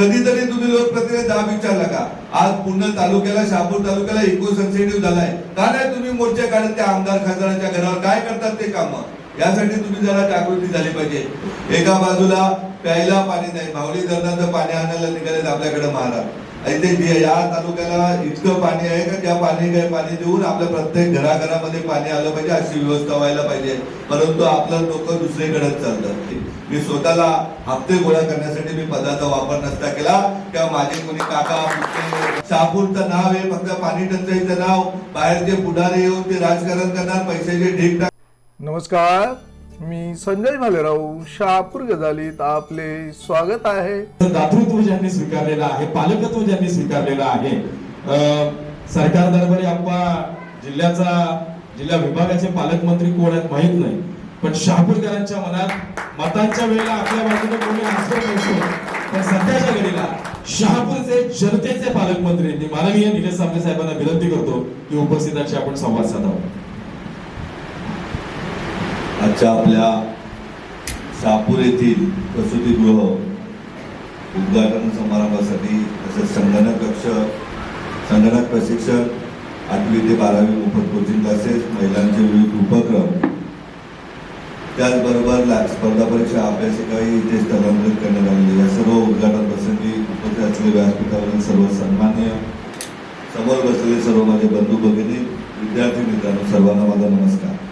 कधीतरी तुम्ही लोकप्रतिनिधी दाब विचारला का आज पूर्ण तालुक्याला शहापूर तालुक्याला इको सेन्सिटिव्ह झालाय. का नाही तुम्ही मोर्चे काढत त्या आमदार खासदारांच्या घरावर? काय करतात ते काम? यासाठी तुम्ही जरा जागृती झाली पाहिजे. एका बाजूला प्यायला पाणी नाही भावली धरणाचं पाणी आणायला निघाले आपल्याकडे महाराज. आणि ते या तालुक्याला इतकं पाणी आहे का त्या पाणी काय पाणी देऊन आपल्या प्रत्येक घराघरामध्ये पाणी आलं पाहिजे अशी व्यवस्था व्हायला पाहिजे. परंतु आपलं लोक दुसरीकडेच चाललं मी स्वतःला हप्ते गोळा करण्यासाठी मी पदाचा वापर नसता केला. तेव्हा माझे कोणी काका पुतणे, शहापूरचं नाव आहे फक्त पाणी टंचाईचं नाव. बाहेरचे पुढारी येऊन ते राजकारण करणार पैशाचे ढीक नमस्कार. मी संजय भालेराव शहापूर गजालीत आपले स्वागत आहे. दातृत्व ज्यांनी स्वीकारलेलं आहे पालकत्व ज्यांनी स्वीकारलेलं आहे अं, सरकार दरबारी आप्पा जिल्ह्याचा जिल्हा विभागाचे पालकमंत्री कोण आहेत माहीत नाही. पण शहापूरकरांच्या मनात मतांच्या वेळेला आपल्या बाजूने कोणी असतो नसतो पण सध्याच्या घडीला शहापूरचे जनतेचे पालकमंत्री माननीय निलेश सामने साहेबांना विनंती करतो की उपस्थितांशी आपण संवाद साधावा. आजच्या आपल्या सापूर येथील प्रसूतीगृह उद्घाटन समारंभासाठी तसेच संगणक कक्ष संगणक प्रशिक्षण आठवी ते बारावी मोफत कोचिंग क्लासेस महिलांचे विविध उपक्रम त्याचबरोबर ला- स्पर्धा परीक्षा अभ्यासिकाही इथे स्थलांतरित करण्यात आलेली या सर्व उद्घाटन प्रसंगी उपस्थित असलेले व्यासपीठावरील सर्व सन्मान्य समोर बसलेले सर्व माझे बंधू भगिनी विद्यार्थी मित्रांनो सर्वांना माझा नमस्कार.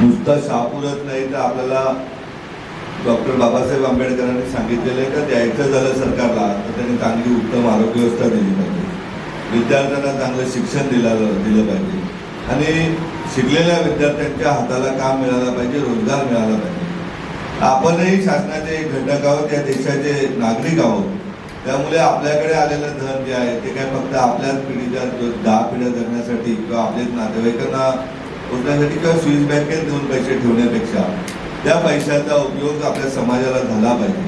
नुसतं शहापूरच नाही तर आपल्याला डॉक्टर बाबासाहेब आंबेडकरांनी सांगितलेलं आहे का द्यायचं झालं सरकारला तर त्यांनी चांगली उत्तम आरोग्य व्यवस्था दिली पाहिजे. विद्यार्थ्यांना चांगलं शिक्षण दिलं दिलं पाहिजे. आणि शिकलेल्या विद्यार्थ्यांच्या हाताला काम मिळाला पाहिजे रोजगार मिळाला पाहिजे. आपणही शासनाचे एक घटक आहोत या देशाचे नागरिक आहोत. त्यामुळे आपल्याकडे आलेलं धन जे आहे ते काय फक्त आपल्याच पिढीच्या दहा पिढ्या जगण्यासाठी किंवा आपल्याच नातेवाईकांना पोचण्यासाठी किंवा स्विस बँकेत देऊन पैसे ठेवण्यापेक्षा त्या पैशाचा उपयोग आपल्या समाजाला झाला पाहिजे.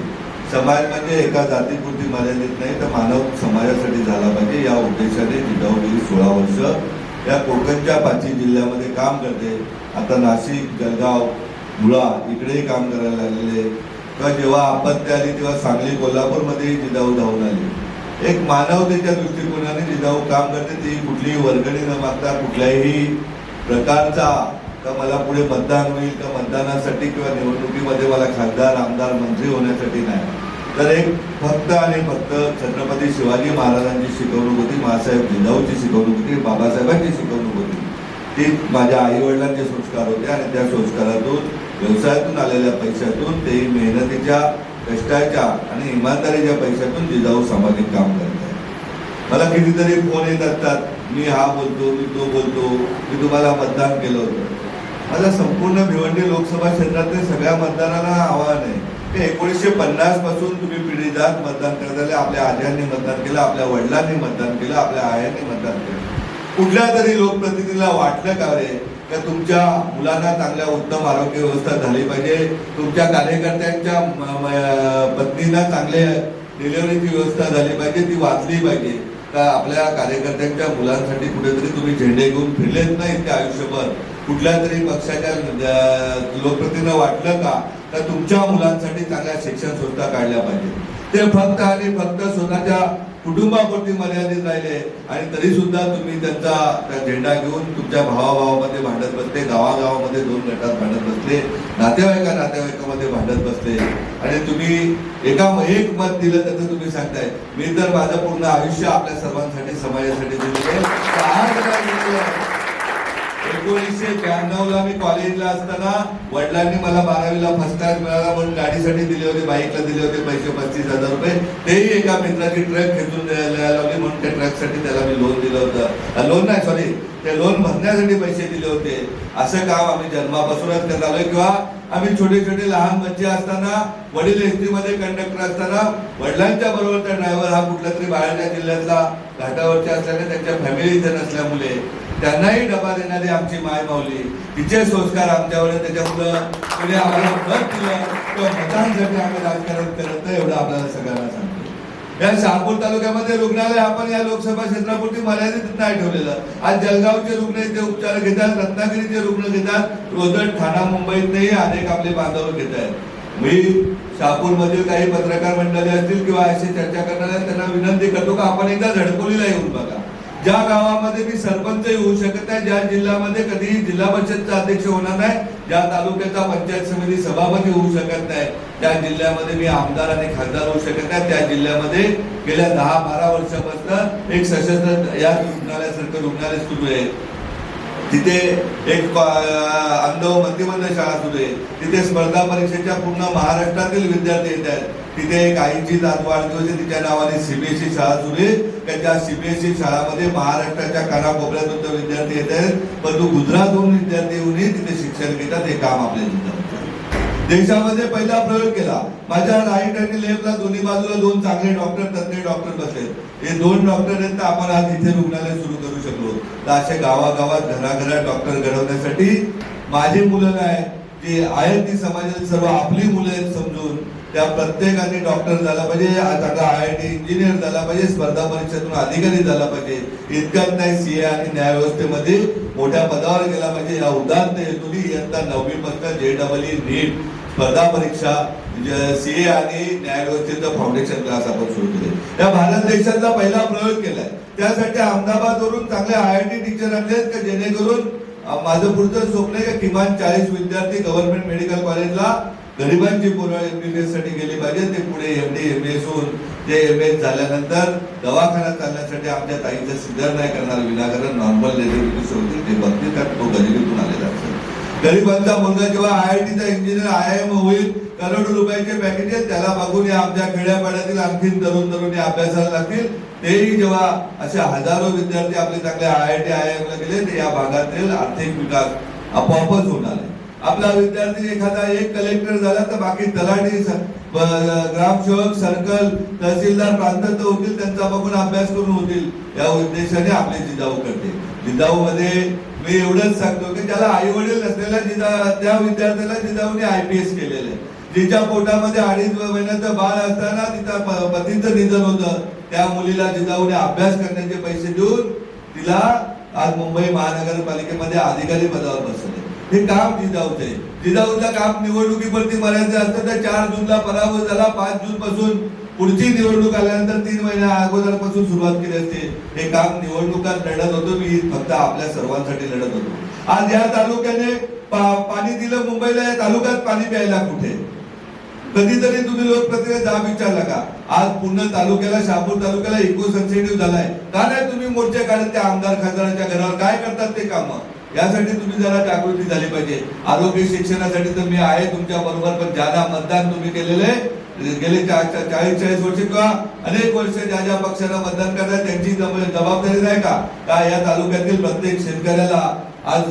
समाज म्हणजे एका जातीपुरती मर्यादित नाही तर मानव समाजासाठी झाला पाहिजे. या उद्देशाने जिजाऊ गेली सोळा वर्ष या कोकणच्या पाचवी जिल्ह्यामध्ये काम करते. आता नाशिक जळगाव मुळा इकडेही काम करायला लागलेले किंवा जेव्हा आपत्ती आली तेव्हा सांगली कोल्हापूरमध्येही जिजाऊ धावून आली. एक मानवतेच्या दृष्टिकोनाने जिजाऊ काम करते ती कुठलीही वर्गणी न मागता कुठल्याही प्रकारचा का मला पुढे मतदान होईल का मतदानासाठी किंवा निवडणुकीमध्ये मला खासदार आमदार मंत्री होण्यासाठी नाही. तर एक फक्त आणि फक्त छत्रपती शिवाजी महाराजांची शिकवणूक होती महासाहेब जिजाऊची शिकवणूक होती बाबासाहेबांची शिकवणूक होती. ती माझ्या आई वडिलांचे संस्कार होते आणि त्या संस्कारातून व्यवसायातून आलेल्या पैशातून ते मेहनतीच्या कष्टाच्या आणि इमानदारीच्या पैशातून जिजाऊ सामाजिक काम करत आहे मला कितीतरी फोन येत असतात मी हा बोलतो मी तो बोलतो मी तुम्हाला मतदान केलं होतं. माझा संपूर्ण भिवंडी लोकसभा क्षेत्रातले सगळ्या मतदारांना आव्हान आहे. की एकोणीसशे पन्नासपासून तुम्ही पिढीजात मतदान करत आले आपल्या आज्यांनी मतदान केलं आपल्या वडिलांनी मतदान केलं आपल्या आयांनी मतदान केलं. कुठल्या तरी लोकप्रतिनिधीला वाटलं का रे का तुमच्या मुलांना चांगल्या उत्तम आरोग्य व्यवस्था झाली पाहिजे? तुमच्या कार्यकर्त्यांच्या पत्नींना चांगल्या डिलिव्हरीची व्यवस्था झाली पाहिजे ती वाचली पाहिजे. का आपल्या कार्यकर्त्यांच्या मुलांसाठी कुठेतरी तुम्ही झेंडे घेऊन फिरलेत नाही ते आयुष्यभर? कुठल्या तरी पक्षाच्या लोकप्रतीनं वाटलं का? तर तुमच्या मुलांसाठी चांगल्या शिक्षण सुद्धा काढल्या पाहिजे ते फक्त आणि फक्त स्वतःच्या कुटुंबापुरती मर्यादित राहिले आणि तरी सुद्धा तुम्ही त्यांचा झेंडा घेऊन तुमच्या भावाभावामध्ये भांडत बसले गावागावामध्ये दोन गटात भांडत बसले नातेवाईका नातेवाईकामध्ये भांडत बसले. आणि तुम्ही एका एक मत दिलं त्याचं तुम्ही सांगताय. मी तर माझं पूर्ण आयुष्य आपल्या सर्वांसाठी समाजासाठी दिलेलं आहे. तर आज काय दिलेलं आहे? एकोणीसशे ब्याण्णवला मी कॉलेजला असताना वडिलांनी मला बारावीला फर्स्ट क्लास मिळाला म्हणून गाडीसाठी दिले होते बाईकला दिले होते पैसे पस्तीस हजार रुपये. तेही एका मित्राची ट्रक खेचून द्यायला लावली म्हणून त्या ट्रकसाठी त्याला मी लोन दिलं होतं. लोन नाही सॉरी ते लोन भरण्यासाठी पैसे दिले होते. असं काम आम्ही जन्मापासूनच करत आलोय. किंवा आम्ही छोटे छोटे लहान बच्चे असताना वडील एसटी मध्ये कंडक्टर असताना वडिलांच्या बरोबरचा ड्रायव्हर हा कुठल्या तरी बाहेरच्या जिल्ह्यातला घाटावरच्या असल्याने त्यांच्या फॅमिली इथे नसल्यामुळे त्यांनाही डबा देणारी आमची माय माऊली. तिचे संस्कार आमच्यावर त्याच्यामुळं आम्हाला मत दिलं. किंवा मतांसाठी आम्ही राजकारण करत एवढं आपल्याला सगळ्यांना सांगतो. या शहापूर तालुक्यामध्ये रुग्णालय आपण या लोकसभा क्षेत्रापुरती मर्यादित नाही ठेवलेलं. आज जळगावचे रुग्ण इथे उपचार घेतात रत्नागिरीचे रुग्ण घेतात. रोजट ठाणा मुंबईतही अनेक आपले बांधव घेत आहेत. मी शहापूरमधील काही पत्रकार मंडळी असतील किंवा अशी चर्चा करणारे त्यांना विनंती करतो का आपण एकदा झडकोलीला येऊन बघा. ज्या गावामध्ये मी सरपंच होऊ शकत नाही ज्या जिल्ह्यामध्ये कधीही जिल्हा परिषदचा अध्यक्ष होणार नाही ज्या तालुक्याचा पंचायत समिती सभापती होऊ शकत नाही त्या जिल्ह्यामध्ये मी आमदार आणि खासदार होऊ शकत नाही त्या जिल्ह्यामध्ये गेल्या दहा बारा वर्षापासून एक सशस्त्र या रुग्णालयासारखं रुग्णालय सुरू आहे. तिथे एक अं, अंधव मध्यमंद शाळा सुरू आहे. तिथे स्पर्धा परीक्षेच्या पूर्ण महाराष्ट्रातील विद्यार्थी येत आहेत. तिथे एक आईची जात वाढदिवस आहे तिच्या नावाने सीबीएसई शाळा सुरू आहे. त्याच्या सीबीएसई शाळामध्ये महाराष्ट्राच्या कानाकोपऱ्यातून तर विद्यार्थी येत आहेत. परंतु गुजरातहून विद्यार्थी येऊनही तिथे शिक्षण घेतात. हे काम आपल्या जिल्ह्यात देशामध्ये पहिला प्रयोग केला. माझ्या राईट आणि लेफ्टला दोन्ही बाजूला दोन चांगले डॉक्टर तज्ञ डॉक्टर बसले. हे दोन डॉक्टर आहेत तर आपण आज इथे रुग्णालय सुरू करू शकलो. तर असे गावागावात घराघरात डॉक्टर घडवण्यासाठी माझी मुलं नाही जे आहेत ती समाजातील सर्व आपली मुलं आहेत समजून त्या प्रत्येकाने डॉक्टर झाला पाहिजे आता आय आय टी इंजिनियर झाला पाहिजे स्पर्धा परीक्षेतून अधिकारी झाला पाहिजे. इतकंच नाही सीए आणि न्याय व्यवस्थेमध्ये मोठ्या पदावर गेला पाहिजे. या उदाहरण हेतून इयत्ता नववी पत्ता जे डबल ई नीट स्पर्धा परीक्षा म्हणजे सीए आणि न्यायव्यवस्थेचं फाउंडेशन क्लास आपण सुरू केले या भारत देशातला पहिला प्रयोग केलाय. त्यासाठी अहमदाबाद वरून चांगले आय आय टी टीचर आहेत का जेणेकरून माझं पुढचं स्वप्न आहे का किमान चाळीस विद्यार्थी गव्हर्नमेंट मेडिकल कॉलेजला गरिबांची पोरं एमबीबीएससाठी गेली पाहिजे ते पुढे एम डी एम एस होऊन ते एम एस झाल्यानंतर दवाखान्यात चालण्यासाठी आमच्या ताईचं सिद्धर नाही करणार विनाकारण नॉर्मल लेझिबिलिटी होती ते बघतील कारण तो गरिबीतून आले गरिबांचा मुलगा जेव्हा आय आय टीचा इंजिनियर आय एम होईल करोडो रुपयाचे पॅकेजेस त्याला बघून या आमच्या खेड्यापाड्यातील आणखीन तरुण तरुणी अभ्यासाला लागतील. तेही जेव्हा असे हजारो विद्यार्थी आपले चांगले I I T I M ला गेले ते या भागातील आर्थिक विकास आपोआपच होणार आहे. आपला विद्यार्थी एखादा एक कलेक्टर झाला तर बाकी तलाठी ग्रामसेवक सर्कल तहसीलदार प्रांतात होतील त्यांचा बघून अभ्यास करून होतील. या उद्देशाने आपले जिजाऊ करते जिजाऊ मध्ये मी एवढंच सांगतो की त्याला आई वडील नसलेल्या जिजा त्या विद्यार्थ्याला जिजाऊने आय पी एस केलेलं आहे. जिच्या पोटामध्ये अडीच महिन्याचं बाळ असताना तिचा पतीचं निधन होतं. त्या मुलीला जिजाऊने अभ्यास करण्याचे पैसे देऊन तिला आज मुंबई महानगरपालिकेमध्ये अधिकारी पदावर बसले हे काम जिजाऊचे जिजाऊचं काम निवडणुकीवरती मर्यादित असतं तर चार जूनला पराभव झाला. पाच जून पासून पुढची निवडणूक आल्यानंतर तीन महिन्या अगोदरपासून सुरुवात केली असते. हे काम निवडणुकात लढत होतो मी फक्त आपल्या सर्वांसाठी लढत होतो. आज या तालुक्याने पा- पाणी दिलं मुंबईला या तालुक्यात पाणी प्यायला कुठे? कधीतरी तुम्ही लोकप्रतिनिधी जाब विचारला का? आज पूर्ण तालुक्याला शहापूर तालुक्याला इको सेन्सिटिव्ह झालाय. का नाही तुम्ही मोर्चे काढत त्या आमदार खासदारांच्या घरावर? काय करतात ते काम? यासाठी तुम्ही जरा जागृती झाली पाहिजे. आरोग्य शिक्षणासाठी तर मी आहे तुमच्या बरोबर पण ज्यादा मतदान तुम्ही केलेले म्हणजे गेले चाळीस चाळीस वर्ष किंवा अनेक वर्ष ज्या ज्या पक्षाला मतदान करतात त्यांची जबाबदारी नाही का? का या तालुक्यातील प्रत्येक शेतकऱ्याला आज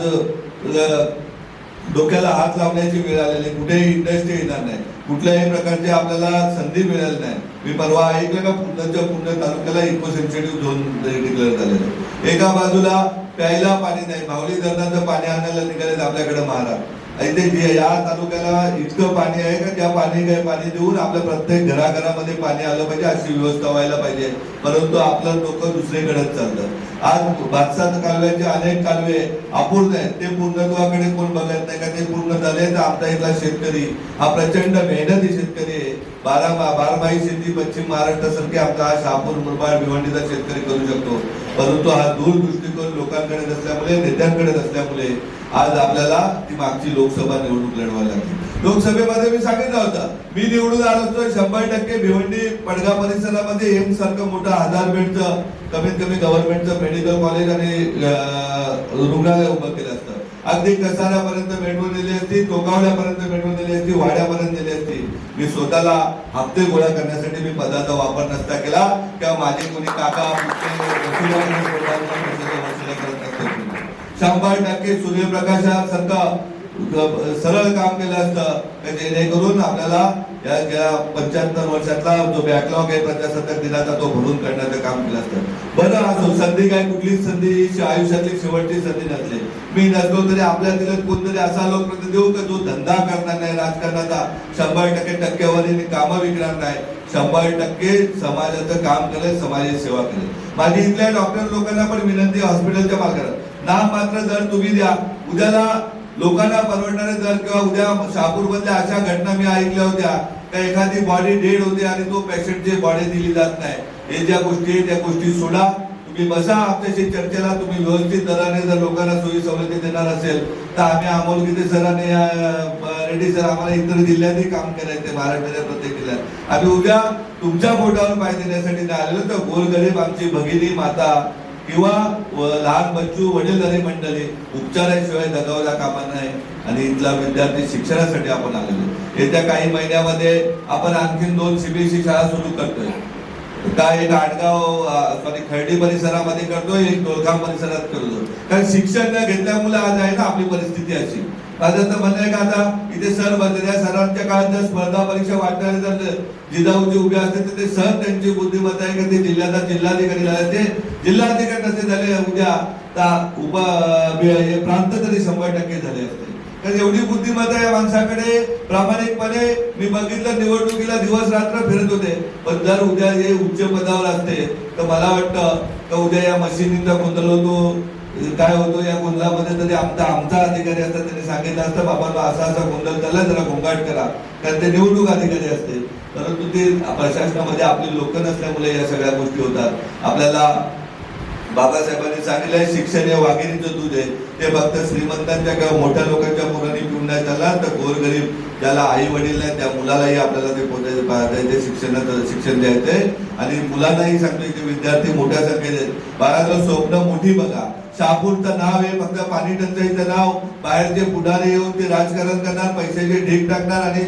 डोक्याला हात लावण्याची वेळ आलेली कुठेही इंडस्ट्री येणार नाही. कुठल्याही प्रकारची आपल्याला संधी मिळेल नाही. मी परवा ऐकलं का पुण्याच्या पूर्ण तालुक्याला इको सेन्सिटिव्ह झोन डिक्लेअर झालेलं एका बाजूला प्यायला पाणी नाही. माऊली धरणाचं पाणी आणायला निघाले आपल्याकडे महाराज. इथे या तालुक्याला इतकं पाणी आहे का त्या पाणी काय पाणी देऊन आपल्या प्रत्येक घराघरामध्ये पाणी आलं पाहिजे अशी व्यवस्था व्हायला पाहिजे. परंतु आपलं डोकं दुसरीकडेच चाललं आज भातसात कालव्याचे अनेक कालवे अपूर्ण आहेत. ते पूर्णत्वाकडे कोण बघत नाही का? ते पूर्ण झाले तर आमचा इथला शेतकरी हा प्रचंड मेहनती शेतकरी आहे. बारा बारमाही शेती पश्चिम महाराष्ट्रासारखी आमचा हा शहापूर मुरबाड भिवंडीचा शेतकरी करू शकतो. परंतु हा दूर दृष्टिकोन लोकांकडे नसल्यामुळे नेत्यांकडे नसल्यामुळे आज आपल्याला ती मागची लोकसभा निवडणूक लढवायला लागली. लोकसभेमध्ये मी सांगितलं होतं मी निवडून आलो असतो शंभर टक्के भिवंडी पडगा परिसरामध्ये एम सारखं मोठं हजार बेडचं कमीत कमी गव्हर्नमेंटचं मेडिकल कॉलेज आणि रुग्णालय उभं केलं असतं. अगदी कसाऱ्यापर्यंत मेट्रो दिली असती टोकावड्यापर्यंत मेट्रो दिली असती वाड्यापर्यंत दिली असती. मी स्वतःला हप्ते गोळा करण्यासाठी मी पदाचा वापर नसता केला. किंवा माझे कोणी काका शंभर टक्के सूर्यप्रकाशासारखं सरळ काम केलं असतं. जेणेकरून आपल्याला या ज्या पंच्याहत्तर वर्षातला जो बॅकलॉग आहे प्रजासत्ताक दिनाचा तो भरून काढण्याचं काम केलं असतं. बरं असो संधी काय कुठलीच संधी आयुष्यातली शेवटची संधी नसली. मी नसलो तरी आपल्या दिलं कोणतरी असा लोकप्रतिनिधी देऊ का जो धंदा करणार नाही राजकारणाचा? शंभर टक्के टक्केवारीने कामं विकणार नाही. शंभर टक्के समाजाचं काम करेल समाजाची सेवा करेल. माझी इथल्या डॉक्टर लोकांना पण विनंती हॉस्पिटलच्या मालकाला. नाम मात्र जर तुम्ही द्या उद्याला लोकांना परवडणारे दर किंवा उद्या शहापूरमधल्या अशा घटना मी ऐकल्या होत्या का एखादी बॉडी डेड होते आणि तो पेशंटची बॉडी दिली जात नाही. हे ज्या गोष्टी आहे त्या गोष्टी सोडा. तुम्ही बसा आमच्याशी चर्चेला तुम्ही व्यवस्थित दराने जर लोकांना सोयी सवलती देणार असेल तर आम्ही अमोल गीते सरांनी रेड्डी सर आम्हाला इतर जिल्ह्यातही काम करायचे महाराष्ट्राच्या प्रत्येक जिल्ह्यात. आम्ही उद्या तुमच्या पोटावर पाय देण्यासाठी आलेलो तर गोरगरीब आमची भगिनी माता किंवा लहान बच्चू वडीलधारी मंडळी उपचाराशिवाय दगावल्या कामा नाही आणि इथला विद्यार्थी शिक्षणासाठी आपण आलेलो येत्या काही महिन्यामध्ये आपण आणखीन दोन सीबीएसई शाळा सुरू करतोय. काय एक आडगाव सॉरी खर्डी परिसरामध्ये करतोय एक डोलगाव परिसरात करतो कारण शिक्षण न घेतल्यामुळे आज आहे ना आपली परिस्थिती अशी. माझं तर म्हणणं आहे का आता? इथे सर बसले सरांच्या काळात जर स्पर्धा परीक्षा वाटणारे जर जिजाऊचे उभे असते तर ते सर त्यांची बुद्धिमत्ता आहे का? ते जिल्ह्याचा जिल्हाधिकारी झाले ते जिल्हाधिकारी नसे झाले उद्या. तर उप हे प्रांत तरी शंभर टक्के झाले असते. कारण एवढी बुद्धिमत्ता या माणसाकडे. प्रामाणिकपणे मी बघितलं निवडणुकीला दिवस रात्र फिरत होते. पण जर उद्या हे उच्च पदावर असते तर मला वाटतं का उद्या या मशिनीचा गोंधळ होतो. म्हणजे काय होतो या गोंधळामध्ये तरी आमचा आमचा अधिकारी असतात त्यांनी सांगितलं असतं बाबा असा असा गोंधळ त्याला जरा गोंगाट करा. कारण ते निवडणूक अधिकारी असते. परंतु ते प्रशासनामध्ये आपली लोक नसल्यामुळे या सगळ्या गोष्टी होतात. आपल्याला बाबासाहेबांनी सांगितलंय शिक्षण हे वाघिणीचं दूध आहे. ते फक्त श्रीमंतांच्या किंवा मोठ्या लोकांच्या मुलांनी पिऊन नाही चालला तर गोरगरीब ज्याला आई वडील नाही त्या मुलालाही आपल्याला ते पोचायचं पाहता ते शिक्षणाचं शिक्षण द्यायचंय आणि मुलांनाही सांगतोय की विद्यार्थी मोठ्या संख्येत आहेत. बाळाचं स्वप्न मोठी बघा. शहापूरचं नाव आहे फक्त पाणी टंचाईचं नाव. बाहेरचे पुढारे येऊन ते राजकारण करणार पैशाचे ढीक टाकणार आणि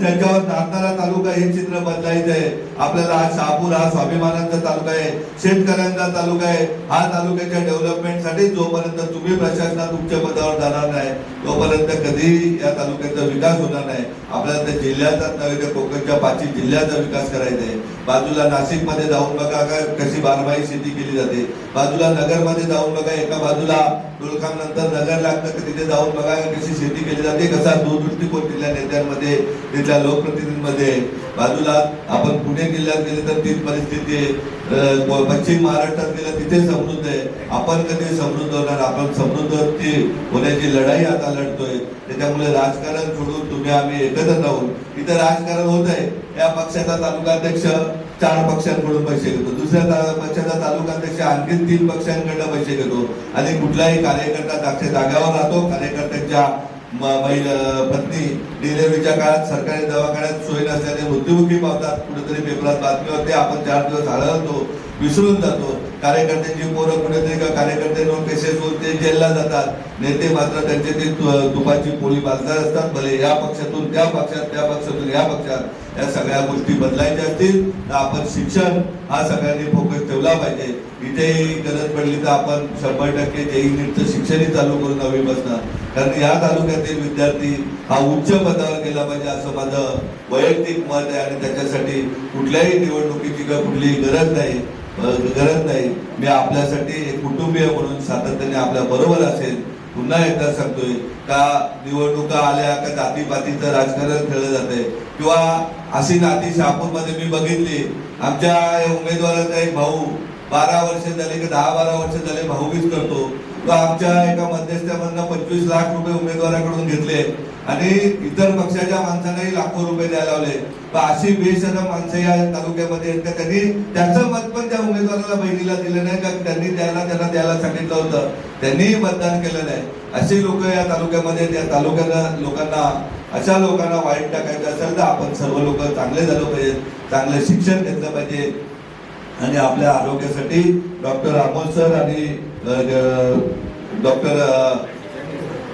त्याच्यावर नांदारा तालुका हे चित्र बदलायचं आहे. आपल्याला हा शहापूर हा स्वाभिमानाचा तालुका आहे. शेतकऱ्यांचा तालुका आहे. हा तालुक्याच्या डेव्हलपमेंटसाठी जोपर्यंत तुम्ही प्रशासनात तुमच्या पदावर जाणार नाही तोपर्यंत कधीही या तालुक्याचा विकास होणार नाही. आपल्याला त्या जिल्ह्याचाच नव्हे तर कोकणच्या पाचवी जिल्ह्याचा विकास करायचा आहे. बाजूला नाशिकमध्ये जाऊन बघा का कशी बारमाही शेती केली जाते. बाजूला नगरमध्ये जाऊन बघा एका बाजूला डोलखाम नंतर नगर लागतं तिथे जाऊन बघा कशी शेती केली जाते कसा दूरदृष्टिकोन तिथल्या नेत्यांमध्ये तिथल्या लोकप्रतिनिधींमध्ये बाजूला आपण पुणे जिल्ह्यात गेले तर तीच परिस्थिती पश्चिम महाराष्ट्रात गेलं तिथे समृद्ध आहे. आपण कधी समृद्ध होणार? आपण समृद्ध होण्याची लढाई आता लढतोय. त्याच्यामुळे राजकारण सोडून तुम्ही आम्ही एकत्र राहून. इथं राजकारण होत आहे. या पक्षाचा तालुका अध्यक्ष चार पक्षांकडून पैसे घेतो. दुसऱ्या पक्षाचा तालुका अध्यक्ष आणखी तीन पक्षांकडनं पैसे घेतो. आणि कुठलाही कार्यकर्ता दाक्ष जाग्यावर राहतो. कार्यकर्त्यांच्या महिला पत्नी डिलेव्हरीच्या काळात सरकारी दवाखान्यात सोय नसल्याने मृत्युमुखी पावतात. कुठेतरी पेपरात बातमी होते आपण चार दिवस हळहळतो विसरून जातो. कार्यकर्त्यांची पोरं कुठेतरी का कार्यकर्त्यांवर केसेस ते जेलला जातात. नेते मात्र त्यांचे ते तुपाची पोळी बांधणार असतात. भले या पक्षातून त्या पक्षात त्या पक्षातून या पक्षात. या सगळ्या गोष्टी बदलायच्या असतील तर आपण शिक्षण हा सगळ्यांनी फोकस ठेवला पाहिजे. इथेही गरज पडली तर आपण शंभर टक्के जेई नीटचं शिक्षणही चालू करून हवी बसणार. कारण या तालुक्यातील विद्यार्थी हा उच्च पदावर गेला पाहिजे असं माझं वैयक्तिक मत आहे आणि त्याच्यासाठी कुठल्याही निवडणुकीची किंवा कुठलीही गरज नाही. गरज नाही. मी आपल्यासाठी एक कुटुंबीय म्हणून सातत्याने आपल्या बरोबर असेल पुन्हा एकदा सांगतोय का निवडणुका आल्या का जातीपातीचं राजकारण खेळलं जाते किंवा अशी नाती शहापूरमध्ये मी बघितली आमच्या उमेदवाराचा एक भाऊ बारा वर्ष झाले की दहा बारा वर्ष झाले भाऊबीज करतो. तो आमच्या एका मध्यस्थ्यामधनं पंचवीस लाख रुपये उमेदवाराकडून घेतले. आणि इतर पक्षाच्या माणसांनाही लाखो रुपये द्यायला लावले. पण अशी बेशरम माणसं या तालुक्यामध्ये आहेत का? त्यांनी त्याचं मत पण त्या उमेदवाराला बहिणीला दिलं नाही का? त्यांनी द्यायला त्यांना द्यायला सांगितलं होतं. त्यांनीही मतदान केलं नाही. अशी लोक या तालुक्यामध्ये त्या तालुक्याला लोकांना अशा लोकांना वाईट टाकायचं असेल तर आपण सर्व लोक चांगले झालो पाहिजे. चांगलं शिक्षण घेतलं पाहिजे. आणि आपल्या आरोग्यासाठी डॉक्टर अमोल सर आणि डॉक्टर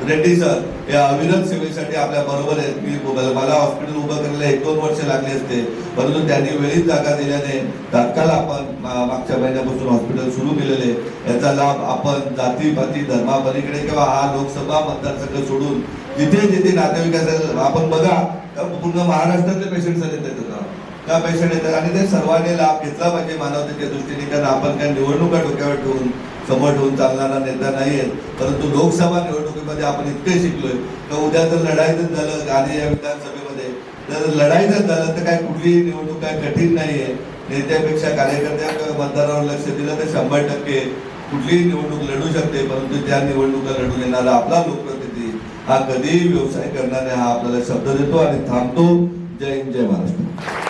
रेड्डी सर या अविरत सेवेसाठी आपल्या बरोबर आहेत. मी मला हॉस्पिटल उभं करायला एक दोन वर्ष लागली असते. परंतु त्यांनी वेळीच जागा दिल्याने तात्काळ आपण मागच्या महिन्यापासून हॉस्पिटल सुरू केलेले याचा लाभ आपण जातीपाती धर्मापलीकडे किंवा हा लोकसभा मतदारसंघ सोडून जिथे जिथे नातेवाईक असेल आपण बघा. पूर्ण महाराष्ट्रातले पेशंट येतात त्या का पेशंट येतात? आणि ते सर्वांनी लाभ घेतला पाहिजे मानवतेच्या दृष्टीने. कारण आपण काय निवडणुका डोक्यावर ठेवून समोर ठेवून चालणारा नेता नाहीये. परंतु लोकसभा निवडणुकीमध्ये आपण इतके शिकलोय का उद्या जर लढायचं झालं आणि या विधानसभेमध्ये जर लढायचं झालं तर काय कुठलीही निवडणूक काय कठीण नाहीये. नेत्यापेक्षा कार्यकर्त्या मतदारावर लक्ष दिलं तर शंभर टक्के कुठलीही निवडणूक लढू शकते परंतु त्या निवडणुका लढून येणारा आपला लोकप्रतिनिधी हा कधीही व्यवसाय करणारे हा आपल्याला शब्द देतो आणि थांबतो. जय हिंद जय महाराष्ट्र.